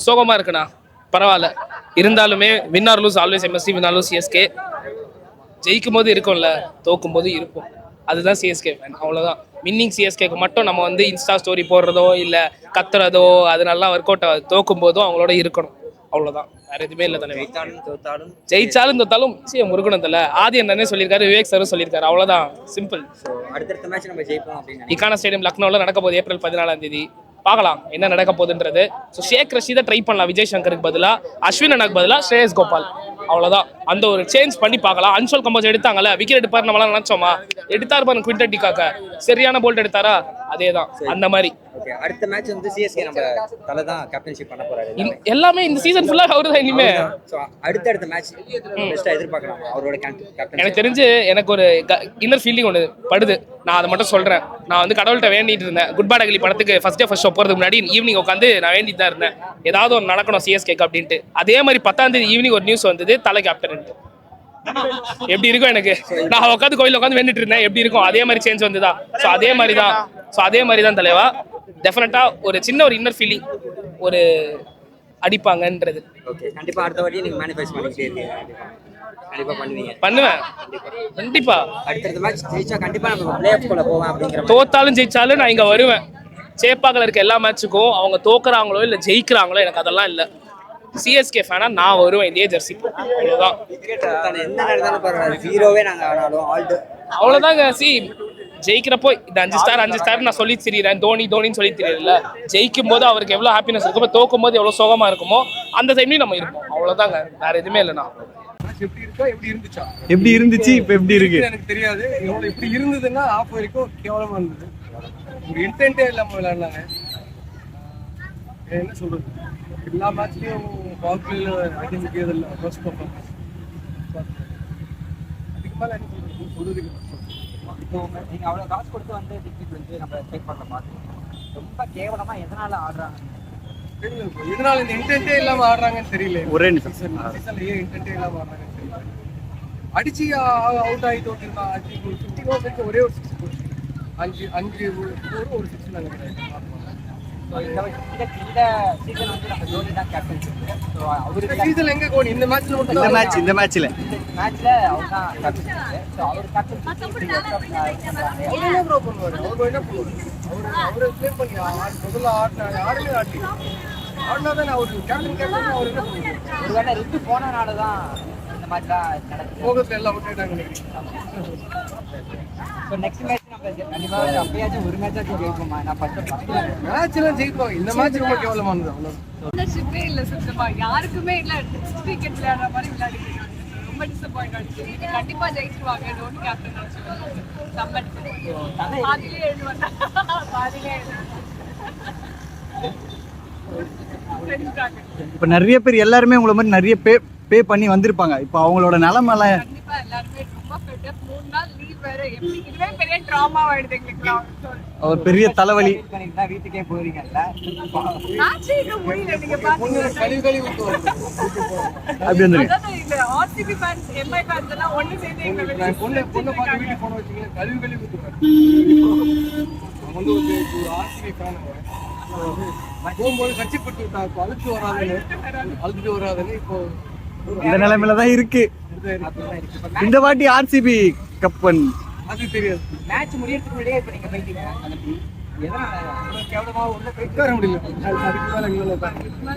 சோகமா இருக்குண்ணா. பரவாயில்ல. இருந்தாலுமே win or lose always MSC win or lose CSK ஜெயிக்கும் போது இருக்கும்ல. தோக்கும் போது இருக்கும். அதுதான் சிஎஸ்கே ஃபேன் அவ்வளோதான் வின்னிங் சிஎஸ்கேக்கு மட்டும் நம்ம வந்து இன்ஸ்டா ஸ்டோரி போடுறதோ இல்லை கத்துறதோ அதனால ஒர்க் அவுட் ஆகுது. தோக்கும் போதும் அவங்களோட இருக்கணும். அவ்வளோதான் வேற எதுவுமே இல்லை தோத்தாலும் ஜெயிச்சாலும் தோத்தாலும் சி முருகணும் தல ஆதி என்னன்னே சொல்லியிருக்காரு விவேக் சாரும் சொல்லியிருக்காரு. அவ்வளோதான் சிம்பிள் அடுத்தடுத்த மேட்ச் நம்ம ஜெயிப்போம் இக்கானா ஸ்டேடியம் லக்னோவில் நடக்க போகுது ஏப்ரல் பதினாலாம் தேதி. பார்க்கலாம் என்ன நடக்க போகுதுன்றது. ஸோ ஷேக் ரஷீதை ட்ரை பண்ணலாம். விஜய் சங்கருக்கு பதிலாக அஸ்வின் அண்ணாக்கு பதிலாக ஸ்ரேயஸ் கோபால். அவ்வளோதான் அந்த ஒரு சேஞ்ச் பண்ணி பார்க்கலாம். அன்சோல் கம்போஸ் எடுத்தாங்கல்ல விக்கெட் எடுப்பார் நம்மளாம் நினச்சோமா? எடுத்தார் பாருங்க குவிண்டன் டிகாக்க சரியான போல்ட் எடுத்தாரா? அதே தான் அந்த மாதிரி. ஓகே அடுத்த மேட்ச் வந்து சிஎஸ்கே நம்ம தலை தான் கேப்டன்ஷிப் பண்ண போறாரு எல்லாமே. இந்த சீசன் ஃபுல்லாக அவரு தான் இனிமே. ஸோ அடுத்தடுத்த மேட்ச் பெஸ்ட்டாக எதிர்பார்க்கலாம் அவரோட கேப்டன் எனக்கு தெரிஞ்சு எனக்கு ஒரு இன்னர் ஃபீலிங் ஒன்று படுது. நான் அதை மட்டும் சொல்கிறேன் நான் வந்து கடவுள்கிட்ட வேண்டிட்டு இருந்தேன். குட் பேட் அகலி படத்துக்கு ஃபர்ஸ்ட் டே ஃபர்ஸ்ட் ஷோ போகிறதுக்கு முன்னாடி ஈவினிங் உட்காந்து நான் வேண்டிட்டு தான் இருந்தேன். ஏதாவது ஒன்று நடக்கணும் சிஎஸ்கேக்கு அப்படின்ட்டு. அதே மாதிரி பத்தாம் தேதி ஈவினிங் ஒரு நியூஸ் வந்தது தலை கேப்டன் எப்படி இருக்கும் எனக்கு. நான் உட்காந்து கோயில் உட்காந்து வேண்டிட்டு இருந்தேன். எப்படி இருக்கும் அதே மாதிரி சேஞ்ச் வந்துதா. ஸோ அதே மாதிரி தான் ஸோ அதே மாதிரி தான் தலைவா டெஃபினட்டாக ஒரு சின்ன ஒரு இன்னர் ஃபீலிங் ஒரு அடிப்பாங்கன்றது. ஓகே கண்டிப்பா அடுத்த வாட்டியும் நீங்க மேனிஃபெஸ்ட் பண்ணிக்கிட்டே இருக்கீங்க கண்டிப்பா. பண்ணுவீங்க. பண்ணுவேன். கண்டிப்பா. அடுத்தடுத்த மேட்ச் ஜெயிச்சா கண்டிப்பா நம்ம பிளே ஆஃப் குள்ள போவோம் அப்படிங்கிற. தோத்தாலும் ஜெயிச்சாலும் நான் இங்க வருவேன். சேப்பாக்கில் இருக்க எல்லா மேட்சுக்கும் அவங்க தோக்குறாங்களோ இல்லை ஜெயிக்கிறாங்களோ எனக்கு அதெல்லாம் இல்லை. சிஎஸ்கே ஃபேனா நான் வருவேன் இதே ஜெர்சி அவ்வளோதான் தானே, என்ன நடந்தாலும் பரவாயில்ல ஜீரோவே நாங்க ஆனாலும் ஆல்டு அவ்வளோதாங்க சி ஜெயிக்கிறப்போ இந்த அஞ்சு ஸ்டார் அஞ்சு ஸ்டார் நான் சொல்லி திரியிறேன். தோனி தோனின்னு சொல்லி தெரியல ஜெயிக்கும் போது அவருக்கு எவ்வளோ ஹாப்பினஸ் இருக்குமோ தோக்கும் போது எவ்வளோ சோகமா இருக்குமோ அந்த டைம்லையும் நம்ம இருப்போம். அவ்வளோதாங்க வேற எதுவுமே இல்லைண்ணா எப்படி இருக்கோ எப்படி இருந்துச்சா எப்படி இருந்துச்சு இப்ப எப்படி இருக்கு? எனக்கு தெரியாது. இவ்வளவு இப்படி இருந்ததுன்னா ஆஃப் வரைக்கும் கேவலமா இருந்தது. ஒரு இன்டென்ட்டே இல்லாம விளையாடினாங்க. என்ன சொல்றது? எல்லா மேட்ச்லயும் அடி முடியாது இல்லை ஃபர்ஸ்ட் பர்ஃபார்மன்ஸ் அதுக்கு மேல இல்லை. இப்போ உங்க- நீங்க அவ்வளவு காசு கொடுத்து வந்து டிக்கெட் வந்து நம்ம செக் பண்ண பாத்தீங்க ரொம்ப கேவலமா எதனால ஆடுறாங்க. இதனால இந்த இன்டென்ட்டே இல்லாம ஆடுறாங்கன்னு தெரியல ஒரே நிமிஷம். ஏன் இன்டென்ட்டே இல்லாம ஆடுறாங்கன்னு தெரியல அடிச்சு அவுட் ஆகி தோட்டிருந்தா அஞ்சு ஃபிஃப்டி ஓவர் வரைக்கும் ஒரே ஒரு சிக்ஸ் அஞ்சு அஞ்சு ஒரு ஒரு சிக்ஸ் நாங்கள் இந்த இந்த இந்த சீசன் வந்து நம்ம தோனி தான் கேப்டன் ஸோ அவருக்கு சீசன்ல எங்க கோனி? இந்த மேட்ச்ல மட்டும் இந்த மேட்ச் இந்த மேட்ச்ல மேட்ச்ல அவர் தான் கேப்டன் ஸோ அவர் கேப்டன் என்ன ப்ரோ பண்ணுவாரு? அவர் என்ன பண்ணுவாரு? அவர் அவரை ப்ளே பண்ணி முதல்ல ஆடினா யாருமே ஆடி ஆடினா தானே அவர் கேப்டன் கேப்டன் அவர் என்ன பண்ணுவாரு? ஒருவேளை ரிட்டு போனனால தான் நடக்குது. போகத்துல எல்லாம் அவுட் ஆயிட்டாங்க நினைக்கிறேன் ஸோ நெக்ஸ்ட் மேட்ச் நம்ம கண்டிப்பா அப்பயாச்சும் ஒரு மேட்சாச்சும் ஜெயிப்போமா? நான் ஃபர்ஸ்ட் மேட்ச் எல்லாம் ஜெயிப்பாங்க இந்த மேட்ச் ரொம்ப கேவலமானது அவ்வளவு. ஓனர்ஷிப்பே இல்லை யாருக்குமே இல்லை. கிரிக்கெட் விளையாடுற மாதிரி ரொம்ப டிசப்பாயிண்ட் ஆச்சு. இது கண்டிப்பா ஜெயிச்சிருவாங்க. டோனி கேப்டன் இப்ப நிறைய பேர் எல்லாருமே உங்களை மாதிரி நிறைய பே பே பண்ணி வந்திருப்பாங்க. இப்போ அவங்களோட நிலைமைல கண்டிப்பா எல்லாருமே ரொம்ப ஃபெட் மூணு நாள் லீவ் வேற. எப்படி? இதுவே பெரிய ட்ராமா ஆயிடுது எங்களுக்கு ஒரு பெரிய தலைவலி. வீட்டுக்கே போறீங்கல்ல? அப்படி வந்துரு. அதாவது இந்த ஆர்சிபி ஃபேன்ஸ் எம்ஐ ஃபேன்ஸ் எல்லாம் ஒண்ணு சேர்ந்து எங்களை நான் வச்சு பொண்ணு பொண்ணை பார்த்து வீட்டுக்கு போன வச்சுக்கோங்க கழுவி கழுவி ஊத்துவாரு அவன் வந்து ஒரு ஒரு ஆர்சிபி ஃபேன் அவன் போகும்போது கட்சி பட்டு அழுத்து வராதுன்னு. அழுத்துட்டு வராதுன்னு இப்போ இந்த நிலைமையில தான் இருக்கு. இந்த வாட்டி ஆர்சிபி கப்பன் அது தெரியாது. மேட்ச் முடியறதுக்கு முன்னாடியே இப்போ நீங்க போயிட்டீங்க. உள்ள போயிட்டு முடியல. அதுக்கு மேல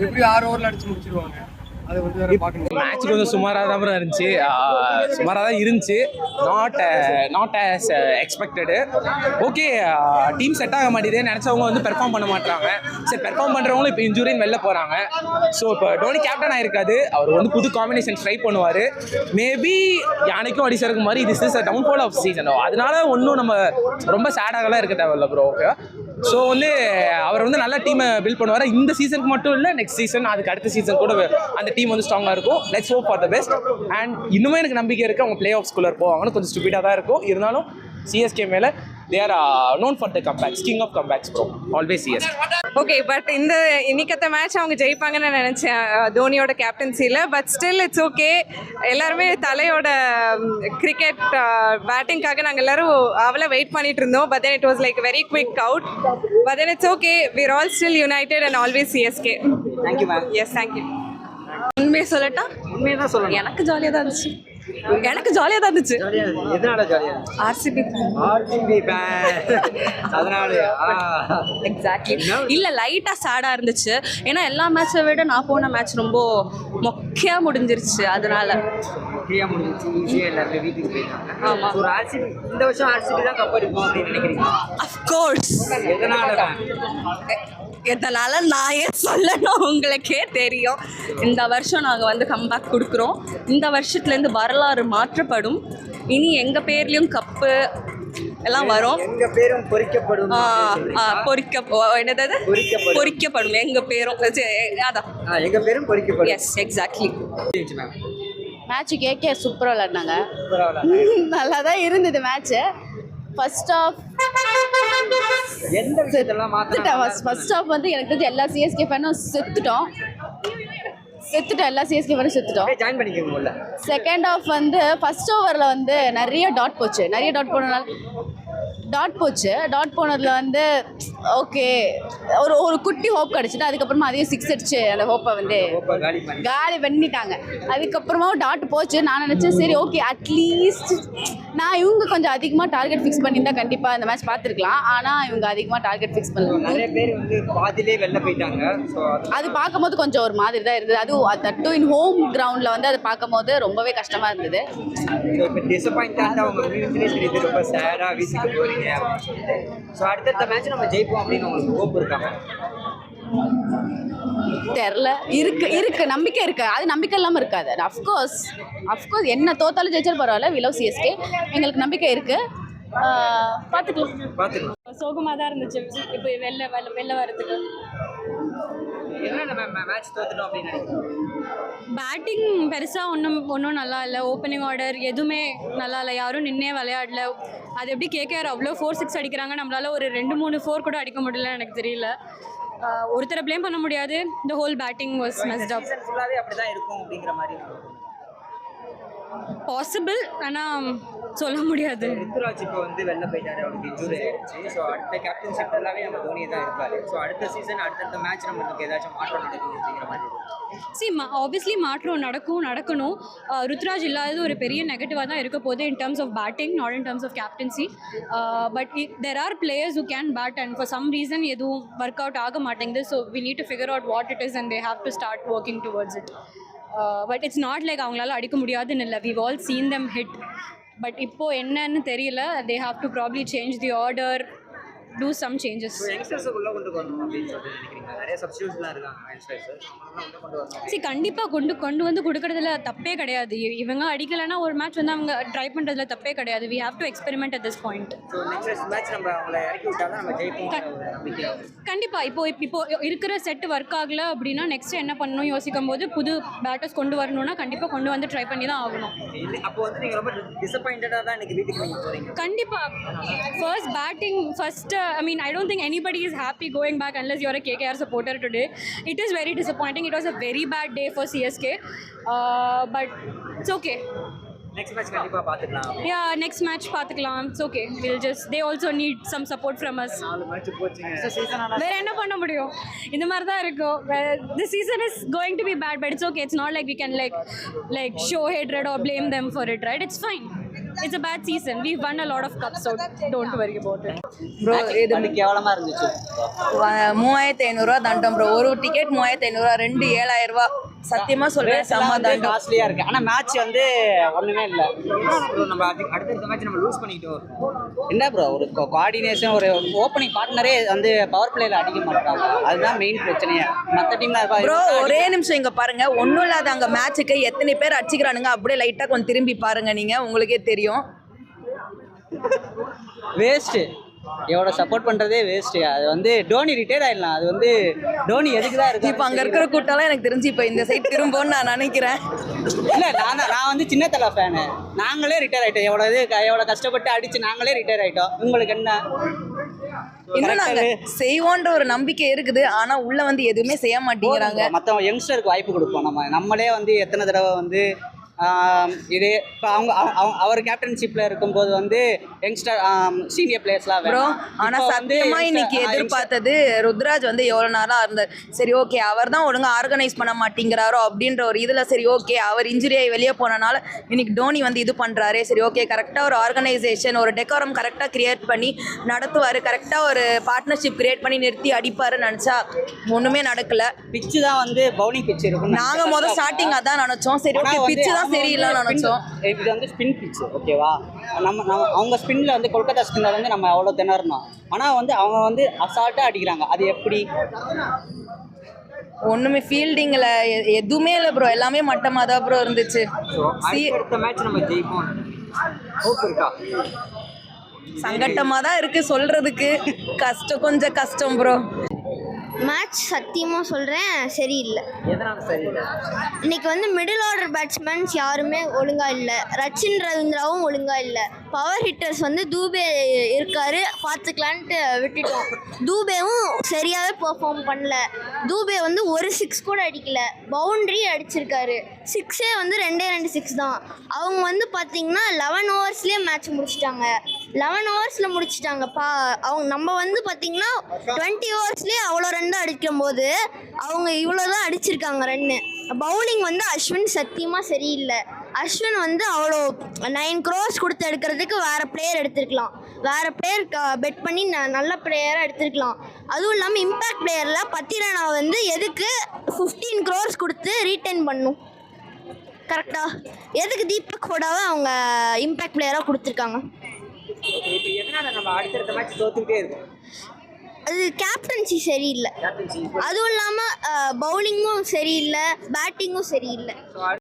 எப்படி ஆறு ஓவர்ல அடிச்சு முடிச்சிருவாங்க? மேட்ச் கொஞ்சம் சுமாராக தான் இருந்துச்சு. சுமாராக தான் இருந்துச்சு not not as expected okay team set ஆக மாட்டேதே நினச்சவங்க வந்து பெர்ஃபார்ம் பண்ண மாட்டாங்க சரி பெர்ஃபார்ம் பண்ணுறவங்களும் இப்போ இன்ஜுரின்னு வெளில போகிறாங்க ஸோ இப்போ டோனி கேப்டன் ஆயிருக்காது. அவர் வந்து புது காம்பினேஷன் ட்ரை பண்ணுவார். மேபி யானைக்கும் அடிசருக்கு மாதிரி this is a downfall of season அதனால ஒன்றும் நம்ம ரொம்ப சேடாகலாம் இருக்க தேவையில்ல ப்ரோ ஓகே ஸோ வந்து அவர் வந்து நல்ல டீமை பில்ட் பண்ணுவார். இந்த சீசனுக்கு மட்டும் இல்லை நெக்ஸ்ட் சீசன் அதுக்கு அடுத்த சீசன் கூட அந்த டீம் வந்து ஸ்ட்ராங்காக இருக்கும். Let's hope for the best and இன்னுமே எனக்கு நம்பிக்கை இருக்குது அவங்க பிளே ஆஃப் ஸ்கூலர் போவாங்கன்னு கொஞ்சம் ஸ்டூபிடாக தான் இருக்கும். இருந்தாலும் சிஎஸ்கே மேலே they are known for the comebacks king of comebacks bro always CSK okay but இந்த இன்னைக்கத்த மேட்ச் அவங்க ஜெயிப்பாங்கன்னு நான் நினச்சேன் அஹ், தோனியோட கேப்டன்சியில் பட் ஸ்டில் இட்ஸ் ஓகே எல்லாருமே தலையோட கிரிக்கெட் பேட்டிங்காக நாங்கள் எல்லாரும் அவளை வெயிட் பண்ணிட்டு இருந்தோம். But then it was like very quick out but then it's okay we're all still united and always CSK thank you ma'am yes thank you உண்மையை சொல்லட்டா? உண்மையை தான் சொல்லணும். எனக்கு ஜாலியாக தான் இருந்துச்சு. எனக்கு ஜாலியாக தான் இருந்துச்சு. எதனால ஜாலியாக ஆர்சிபி ஆர்ஜிபி அதனாலயா? எக்ஸாக்ட்லி இல்லை லைட்டாக சேடாக இருந்துச்சு. ஏன்னா எல்லா மேட்சை விட நான் போன மேட்ச் ரொம்ப மொக்கையாக முடிஞ்சிருச்சு. அதனால. ஃப்ரீயாக முடிஞ்சிச்சு ஈஸியாக எல்லாருமே வீட்டுக்கு போயிட்டாங்க. ஆமா. ஒரு ஆர்சிபி இந்த வருஷம் ஆர்சிபி தான் கப் அடிப்போம் அப்படின்னு நினைக்கிறீங்க அஃப்கோர்ஸ் எதனால தான் இதனால நான் ஏன் சொல்லணும்? உங்களுக்கே தெரியும். இந்த வருஷம் நாங்கள் வந்து கம்பேக் கொடுக்குறோம். இந்த வருஷத்துலேருந்து வரலாறு மாற்றப்படும். இனி எங்கள் பேர்லேயும் கப்பு எல்லாம் வரும். எங்க பேரும் பொறிக்கப்படும்? பொறிக்க என்னது? பொறிக்கப்படும். எங்கள் பேரும் அதான். ஆ, எங்க பேரும் பொறிக்கப்படும். எஸ் எக்ஸாக்ட்லி மேட்ச் கேகே சூப்பராக விளாட்னாங்க நல்லா தான் இருந்தது மேட்ச்சு ஃபர்ஸ்ட் ஆஃப் எந்த விஷயத்தெல்லாம் ஃபர்ஸ்ட் ஆஃப் வந்து எனக்கு தெரிஞ்சு எல்லா சிஎஸ்கே ஃபேனும் செத்துட்டோம். செத்துட்டோம் எல்லா சிஎஸ்கே ஃபேனும் செத்துட்டோம். ஜாயின் பண்ணிக்கோங்க உள்ள செகண்ட் ஆஃப் வந்து ஃபர்ஸ்ட் ஓவரில் வந்து நிறைய டாட் போச்சு. நிறைய டாட் போனனால டாட் போச்சு. டாட் போனதில் வந்து ஓகே ஒரு ஒரு குட்டி ஹோப் கிடச்சிட்டு அதுக்கப்புறமா அதையும் சிக்ஸ் அடிச்சு அந்த ஹோப்பை வந்து காலி பண்ணி. காலி பண்ணிட்டாங்க. அதுக்கப்புறமா டாட் போச்சு. நான் நினச்சேன் சரி ஓகே அட்லீஸ்ட் நான் இவங்க கொஞ்சம் அதிகமாக டார்கெட் ஃபிக்ஸ் பண்ணியிருந்தா கண்டிப்பாக இந்த மேட்ச் பார்த்துருக்கலாம். ஆனால் இவங்க அதிகமாக டார்கெட் ஃபிக்ஸ் பண்ணல. நிறைய பேர் வந்து பாதியிலே வெளில போயிட்டாங்க. அது பார்க்கும்போது கொஞ்சம் ஒரு மாதிரி தான் இருந்தது. அதுவும் தட்டும் இன் ஹோம் கிரவுண்டில் வந்து அது பார்க்கும்போது ரொம்பவே கஷ்டமாக இருந்தது. அப்படின்னு ஸோ அடுத்தடுத்த மேட்ச் நம்ம ஜெயிப்போம் அப்படின்னு உங்களுக்கு ஹோப் இருக்காங்க தெரில இருக்கு இருக்கு. நம்பிக்கை இருக்கு. அது நம்பிக்கை இல்லாமல் இருக்காது. அஃப்கோர்ஸ் அஃப்கோர்ஸ் என்ன தோத்தாலும் ஜெயிச்சாலும் பரவாயில்ல. விலவ் சிஎஸ்கே எங்களுக்கு நம்பிக்கை இருக்கு. பார்த்துக்கலாம் பார்த்துக்கலாம் சோகமாக தான் இருந்துச்சு. இப்போ வெளில வெளில வரதுக்கு பேட்டிங் பெருசாக ஒன்றும் ஒன்றும் நல்லா இல்லை. ஓப்பனிங் ஆர்டர் எதுவுமே நல்லா இல்லை. யாரும் நின்னே விளையாடல. அது எப்படி கேகேஆர் அவ்வளோ ஃபோர் சிக்ஸ் அடிக்கிறாங்க? நம்மளால ஒரு ரெண்டு மூணு ஃபோர் கூட அடிக்க முடியல எனக்கு தெரியல. ஒருத்தரை ப்ளேம் பண்ண முடியாது. இந்த whole batting was messed up ஃபுல்லாகவே அப்படி தான் இருக்கும் அப்படிங்கிற மாதிரி. பாசிபிள் ஆனால் சொல்ல முடியாது. ருத்துராஜ் இப்போ வந்து வெளில போயிட்டாரு அவருக்கு இன்ஜூரி ஆயிடுச்சு. ஸோ அடுத்த கேப்டன்ஷிப் எல்லாமே நம்ம தோனி தான் இருப்பாரு. ஸோ அடுத்த சீசன் அடுத்தடுத்த மேட்ச் நம்மளுக்கு ஏதாச்சும் மாற்றம் நடக்கும் அப்படிங்கிற மாதிரி சி ஆப்வியஸ்லி மாற்றம் நடக்கும் நடக்கணும். ருத்ராஜ் இல்லாதது ஒரு பெரிய நெகட்டிவாக தான் இருக்க போகுது in terms of batting not in terms of captaincy but there are players who can bat and for some reason எதுவும் ஒர்க் அவுட் ஆக மாட்டேங்குது. So we need to figure out what it is and they have to start working towards it but it's not like அவங்களால அடிக்க முடியாதுன்னு இல்லை. We all seen them hit but இப்போது என்னன்னு தெரியல. They have to probably change the order do some changes so யங்ஸ்டர்ஸை உள்ள கொண்டு வரணும் அப்படின்னு சொல்லிட்டு நினைக்கிறீங்க நிறைய சப்ஸ்டியூட்ஸ்லாம் இருக்காங்க யங்ஸ்டர்ஸ் அவங்களெல்லாம் உள்ள கொண்டு வரணும். சி கண்டிப்பாக கொண்டு கொண்டு வந்து கொடுக்கறதுல தப்பே கிடையாது. இவங்க அடிக்கலைன்னா ஒரு மேட்ச் வந்து அவங்க ட்ரை பண்ணுறதுல தப்பே கிடையாது. We have to experiment at this point. கண்டிப்பாக இப்போ இப்போ இருக்கிற செட் ஒர்க் ஆகல அப்படின்னா நெக்ஸ்ட் என்ன பண்ணணும் யோசிக்கும் போது புது பேட்டர்ஸ் கொண்டு வரணும்னா கண்டிப்பாக கொண்டு வந்து ட்ரை பண்ணி தான் ஆகணும். இது அப்போ வந்து நீங்கள் ரொம்ப டிசப்பாயிண்டடாக தான் இன்னைக்கு வீட்டுக்கு நீங்கள் போகிறீங்க கண்டிப்பாக first batting first I mean I don't think anybody is happy going back unless you're KKR supporter today it is very disappointing it was a very bad day for CSK but it's okay next match கண்டிப்பாக பார்த்துக்கலாம் யா next match பார்த்துக்கலாம் it's okay will just they also need some support from us வேற என்ன பண்ண முடியும் இந்த மாதிரி தான் இருக்கும் the season is going to be bad but it's okay it's not like we can like like show hatred or blame them for it right it's fine It's a bad season. We've won a lot of cups so don't worry about it. Bro இது கேவலமாக இருந்துச்சு. மூவாயிரத்தி ஐநூறுரூவா தண்டம் bro ஒரு ticket மூவாயிரத்தி ஐநூறுரூவா ரெண்டு ஏழாயிரம் ரூபா. சத்தியமா சொல்றேன் செம்ம தண்டம் காஸ்ட்லியாக இருக்குது ஆனால் மேட்ச் வந்து ஒன்றுமே இல்லை. நம்ம அது அடுத்தடுத்த மேட்ச் நம்ம லூஸ் பண்ணிக்கிட்டு வரோம். என்ன ப்ரோ ஒரு கோஆர்டினேஷன் ஒரு ஓப்பனிங் பார்ட்னரே வந்து பவர் பிளேயில் அடிக்க மாட்டாங்க. அதுதான் மெயின் பிரச்சனையே. மற்ற டீம்ல ப்ரோ ஒரே நிமிஷம் இங்க பாருங்க. ஒன்றும் இல்லாத அங்க மேட்சுக்கு எத்தனை பேர் அடிச்சுக்கிறானுங்க? அப்படியே லைட்டா கொஞ்சம் திரும்பி பாருங்க நீங்க. உங்களுக்கே தெரியும். வேஸ்ட்டு இவரோட சப்போர்ட் பண்றதே வேஸ்ட் அது வந்து டோனி ரிட்டையர் ஆயிடலாம். அது வந்து டோனி எதுக்கு தான் இருக்கு இப்போ அங்கே இருக்கிற கூட்டம்லாம் எனக்கு தெரிஞ்சு இப்போ இந்த சைட் திரும்பும்னு நான் நினைக்கிறேன். இல்ல நான் தான்- நான் வந்து சின்ன தலை ஃபேனு நாங்களே ரிட்டையர் ஆயிட்டோம். எவ்வளோ இது எவ்வளோ கஷ்டப்பட்டு அடிச்சு நாங்களே ரிட்டையர் ஆயிட்டோம். உங்களுக்கு என்ன? இன்னும் நாங்க செய்வோன்ற ஒரு நம்பிக்கை இருக்குது. ஆனா உள்ள வந்து எதுவுமே செய்ய மாட்டேங்கிறாங்க. மற்ற யங்ஸ்டருக்கு வாய்ப்பு கொடுப்போம் நம்ம. நம்மளே வந்து எத்தனை தடவை வந்து இது இப்போ அவங்க அவ- அவ- அவர் கேப்டன்ஷிப்ல இருக்கும்போது வந்து யங்ஸ்டர் சீனியர் பிளேயர்ஸ்லாம் ப்ரோ ஆனா சத்தியமா இன்னைக்கு எதிர்பார்த்தது ருத்ராஜ் வந்து எவ்வளவு நாளா இருந்தார். சரி ஓகே அவர் தான் ஒழுங்கா ஆர்கனைஸ் பண்ண மாட்டேங்கிறாரோ அப்படின்ற ஒரு இதுல சரி ஓகே அவர் இன்ஜுரி ஆகி வெளியே போனனால இன்னைக்கு டோனி வந்து இது பண்றாரு. சரி ஓகே கரெக்டா ஒரு ஆர்கனைசேஷன் ஒரு டெக்கோரம் கரெக்டா கிரியேட் பண்ணி நடத்துவாரு. கரெக்டா ஒரு பார்ட்னர்ஷிப் கிரியேட் பண்ணி நிறுத்தி அடிப்பாருன்னு நினைச்சா ஒண்ணுமே நடக்கல. பிச்சு தான் வந்து பவுலிங் பிச் இருக்கும் நாங்க முதல் ஸ்டார்டிங் அதான் நினைச்சோம். சரி ஓகே பிச்சு தான் சரியில்லைன்னு நினைச்சோம். இது வந்து ஸ்பின் பிச் ஓகேவா நம்ம நம்ம அவங்க ஸ்பின்ல வந்து கொல்கத்தா ஸ்பின்ல வந்து நம்ம அவ்வளோ திணறணும். ஆனால் வந்து அவங்க வந்து அசால்ட்டாக அடிக்கிறாங்க. அது எப்படி? ஒண்ணுமே ஃபீல்டிங்ல எதுவுமே இல்லை ப்ரோ எல்லாமே மட்டமா தான் ப்ரோ இருந்துச்சு. சி- அடுத்த மேட்ச் நம்ம ஜெயிப்போம். ஹோப் இருக்கா? சங்கட்டமா தான் இருக்கு சொல்றதுக்கு. கஷ்டம் கொஞ்சம் கஷ்டம் ப்ரோ மேட்ச் சத்தியமாக சொல்கிறேன் சரியில்லை. எதனால சரியில்லை? இன்னைக்கு வந்து மிடில் ஆர்டர் பேட்ஸ்மேன்ஸ் யாருமே ஒழுங்காக இல்லை. ரச்சின் ரவீந்திராவும் ஒழுங்காக இல்லை. பவர் ஹிட்டர்ஸ் வந்து தூபே இருக்காரு பார்த்துக்கலான்ட்டு விட்டுட்டோம். தூபேவும் சரியாகவே பெர்ஃபார்ம் பண்ணல. தூபே வந்து ஒரு சிக்ஸ் கூட அடிக்கல. பவுண்ட்ரி அடிச்சிருக்காரு. சிக்ஸே வந்து ரெண்டே ரெண்டு சிக்ஸ் தான். அவங்க வந்து பார்த்தீங்கன்னா லெவன் ஓவர்ஸ்லேயே மேட்ச் முடிச்சிட்டாங்க. லெவன் ஓவர்ஸில் முடிச்சிட்டாங்கப்பா. அவங்க நம்ம வந்து பார்த்தீங்கன்னா டுவெண்ட்டி ஓவர்ஸ்லேயே அவ்வளோ ரன் அடிக்கும்போது அடிக்கும் போது அவங்க இவ்வளோ தான் அடிச்சிருக்காங்க ரன்னு பவுலிங் வந்து அஸ்வின் சத்தியமாக சரியில்லை. அஸ்வின் வந்து அவ்வளோ நைன் க்ரோஸ் கொடுத்து எடுக்கிறதுக்கு வேறு பிளேயர் எடுத்துருக்கலாம். வேறு பிளேயர் பெட் பண்ணி ந நல்ல பிளேயராக எடுத்துருக்கலாம். அதுவும் இல்லாமல் இம்பேக்ட் பிளேயரில் பத்திரனா வந்து எதுக்கு ஃபிஃப்டீன் க்ரோர்ஸ் கொடுத்து ரீட்டைன் பண்ணும்? கரெக்டாக எதுக்கு தீபக் ஹோடாவை அவங்க இம்பேக்ட் பிளேயராக கொடுத்துருக்காங்க? இப்போ எதனால நம்ம அடுத்தடுத்த மேட்ச் தோத்துக்கிட்டே இருக்கோம்? அது கேப்டன்சி சரியில்லை. அதுவும் இல்லாமல் பவுலிங்கும் சரியில்லை பேட்டிங்கும் சரியில்லை.